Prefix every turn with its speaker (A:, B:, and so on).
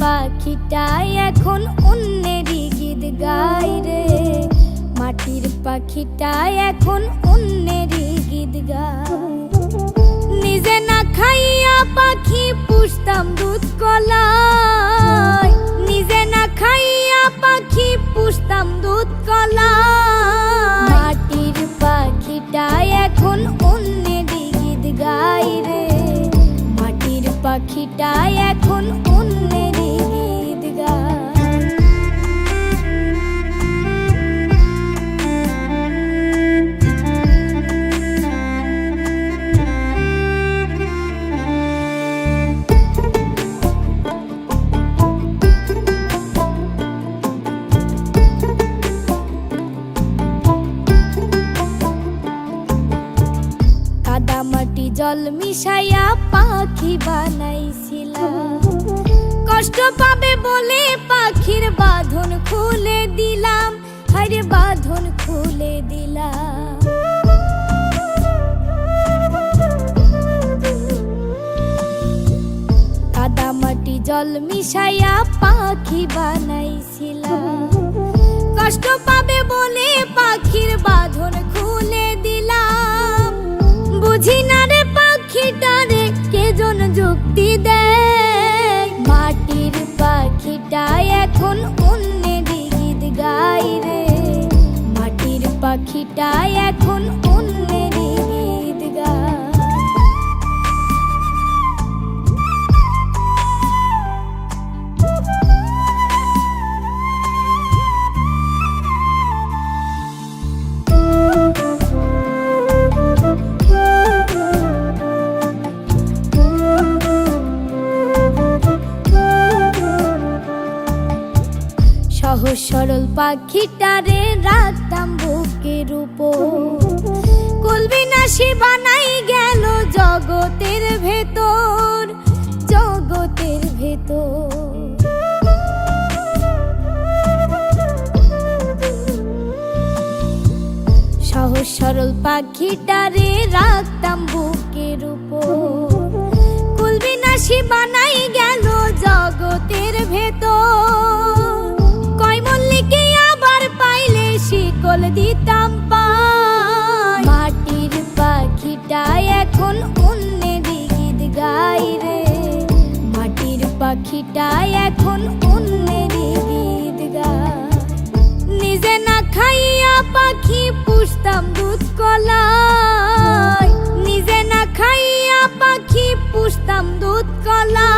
A: পাখিটাই এখন অন্যেরই গীত গাই রে। মাটির পাখিটাই এখন অন্যেরই গীত গায়। নিজে না খাইয়া পাখি পুষতাম দুধ কলাই নিজে না খাইয়া পাখি পুষতাম দুধ কলাই মাটির পাখিটাই এখন অন্যেরই গীত গাই রে। মাটির পাখিটাই এখন জল মিশাইয়া পাখি বানাইছিলাম। কষ্ট পাবে বলে পাখির বাঁধন খুলে দিলাম। হারে বাঁধন খুলে দিলাম। কাদা মাটি জল মিশাইয়া পাখি বানাইছিলাম। কষ্ট পাবে বলে পাখির বাঁধন পাখিটাই এখন অন্যের গীত গাই রে মাটির পাখিটা এখন সরল পাখিটারে রাখতাম বুকের উপর। কুলবিনাশী বানাই গেল জগতের ভেতর জগতের ভেতর। সহজ সরল পাখিটারে রাখতাম বুকের উপর। কুলবিনাশী বানাই গেল জগতের দিতাম পাই। মাটির পাখিটাই এখন অন্যের গীত গাই রে মাটির পাখিটাই এখন অন্যের গীত গায়। নিজে না খাইয়া পাখি পুষতাম দুধ কলাই নিজে না খাইয়া পাখি পুষতাম দুধ কলাই